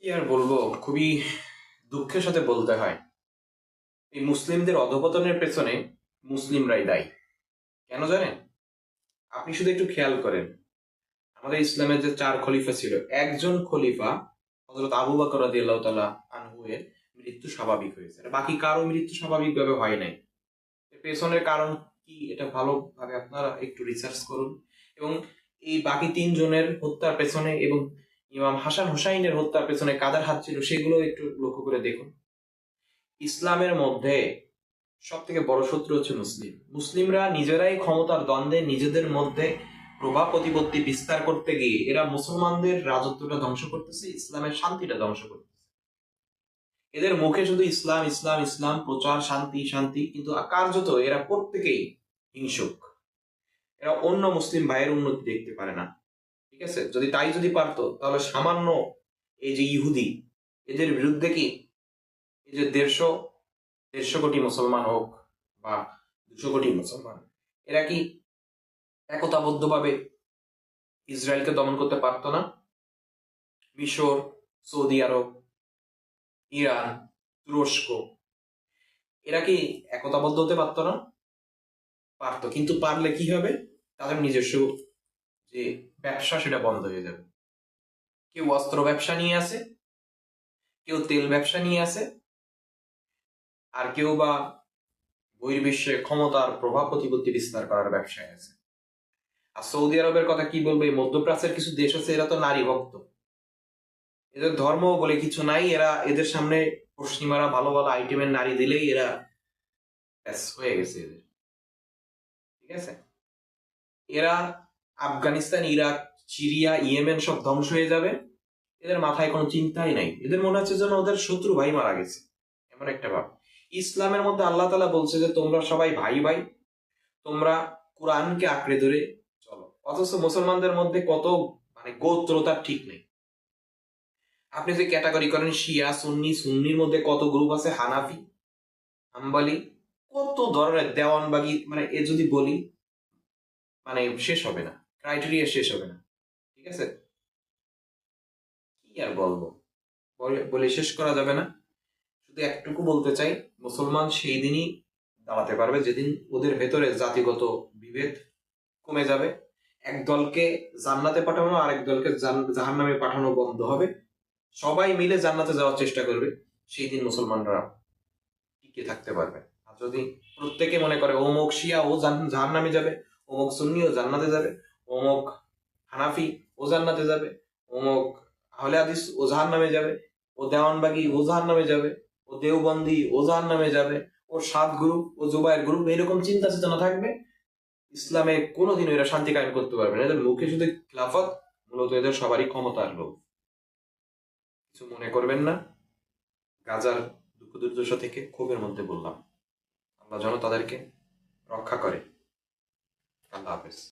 কি আর বলব? খুবই দুঃখের সাথে বলতে হয়। এই মুসলিমদের অধপতনের পেছনে মুসলিমরাই দায়ী। কেন জানেন? আপনি শুধু একটু খেয়াল করেন, আমাদের ইসলামের যে চার খলিফা ছিল, একজন খলিফা হজরত আবু বকর তাআলা আনহুয়ের মৃত্যু স্বাভাবিক হয়েছে। বাকি কারও মৃত্যু স্বাভাবিকভাবে হয় নাই। পেছনের কারণ কি? এটা ভালোভাবে আপনারা একটু রিসার্চ করুন। এবং এই বাকি তিনজনের হত্যার পেছনে এবং ইমাম হাসান হুসাইনের হত্যার পেছনে কাদের হাত ছিল সেগুলো একটু লক্ষ্য করে দেখুন। ইসলামের মধ্যে সব থেকে বড় শত্রু হচ্ছে মুসলিম। মুসলিমরা নিজেরাই ক্ষমতার দ্বন্দ্বে নিজেদের মধ্যে প্রভাব প্রতিপত্তি বিস্তার করতে গিয়ে এরা মুসলমানদের রাজত্বটা ধ্বংস করতেছে, ইসলামের শান্তিটা ধ্বংস করতেছে। এদের মুখে শুধু ইসলাম ইসলাম ইসলাম, প্রচার, শান্তি শান্তি, কিন্তু কার্যত এরা প্রত্যেকেই হিংসুক। এরা অন্য মুসলিম ভাইয়ের উন্নতি দেখতে পারে না। ঠিক আছে? যদি তাই যদি পারতো, তাহলে সামান্য এই যে ইহুদি, এদের বিরুদ্ধে কি এই যে দেড়শো দেড়শো কোটি মুসলমান হোক বা দুশো কোটি মুসলমান, এরা কি একতাবদ্ধভাবে ইসরায়েলকে দমন করতে পারতো না? মিশর, সৌদি আরব, ইরান, তুরস্ক, এরা কি একতাবদ্ধ হতে পারতো না? পারতো, কিন্তু পারলে কি হবে? তাদের নিজস্ব যে ব্যবসা সেটা বন্ধ হয়ে যাবে। কেউ অস্ত্র ব্যবসা নিয়ে আসে কেউ তেল ব্যবসা নিয়ে আসে আর কেউ বা বহির্বিশ্বে ক্ষমতার প্রভাব প্রতিপত্তি বিস্তার করার ব্যবসায় আছে। আর সৌদি আরবের কথা কি বলব? এই মধ্যপ্রাচ্যের কিছু দেশ আছে, এরা তো নারী ভক্ত। এদের ধর্ম বলে কিছু নাই, এরা এদের সামনে পশ্চিমারা ভালো ভালো আইটেমের নারী দিলেই এরা হয়ে গেছে এদের। ঠিক আছে? এরা আফগানিস্তান, ইরাক, সিরিয়া, ইয়েমেন সব ধ্বংস হয়ে যাবে। এদের মাথায় কোনো চিন্তাই নাই। এদের মনে হচ্ছে যেন ওদের শত্রু ভাই মারা গেছে। এমন একটা ভাব। ইসলামের মধ্যে আল্লাহ তালা বলছে যে, তোমরা সবাই ভাই ভাই। তোমরা কোরআনকে আঁকড়ে ধরে চলো। অথচ মুসলমানদের মধ্যে কত মানে গোত্রতার ঠিক নেই। আপনি যে ক্যাটাগরি করেন, শিয়া, সুন্নি, সুন্নির মধ্যে কত গ্রুপ আছে? হানাফি, হাম্বালি, কত ধরনের দেওয়ানবাগি মানে এ যদি বলি মানে শেষ হবে না। ক্রাইটেরিয়া শেষ হবে না, ঠিক আছে? কি আর বলব? বলে- শেষ করা যাবে না। শুধু একটুকু বলতে চাই, মুসলমান সেই দিনই দাঁড়াতে পারবে, যেদিন ওদের ভেতরে জাতিগত বিভেদ কমে যাবে। এক দলকে জান্নাতে পাঠানো আরেক দলকে জাহান নামে পাঠানো বন্ধ হবে। সবাই মিলে জান্নাতে যাওয়ার চেষ্টা করবে, সেই দিন মুসলমানরা টিকে থাকতে পারবে। আর যদি প্রত্যেকে মনে করে অমুক শিয়া, ও জাহান নামে যাবে অমুক সুন্নি, ও জান্নাতে যাবে অমুক হানাফি ও জান্নাতে যাবে। অমুক আহলে হাদিস ও নামে যাবে। ও দেওয়ানবাগি ও নামে যাবে। ও দেওবন্দি ও নামে যাবে। ও সাত গ্রুপ, ও জুবাইয়ের গ্রুপ এরকম চিন্তা চেতনা থাকবে। ইসলামে কোনোদিন এরা শান্তি কায়েম করতে পারবে না। এদের মুখে শুধু খিলাফত, মূলত এদের সবারই ক্ষমতার লোভ কিছু মনে করবেন না। গাজার দুঃখ দুর্দশা থেকে ক্ষোভের মধ্যে বললাম আল্লাহ যেন তাদেরকে রক্ষা করে। আল্লাহ হাফেজ।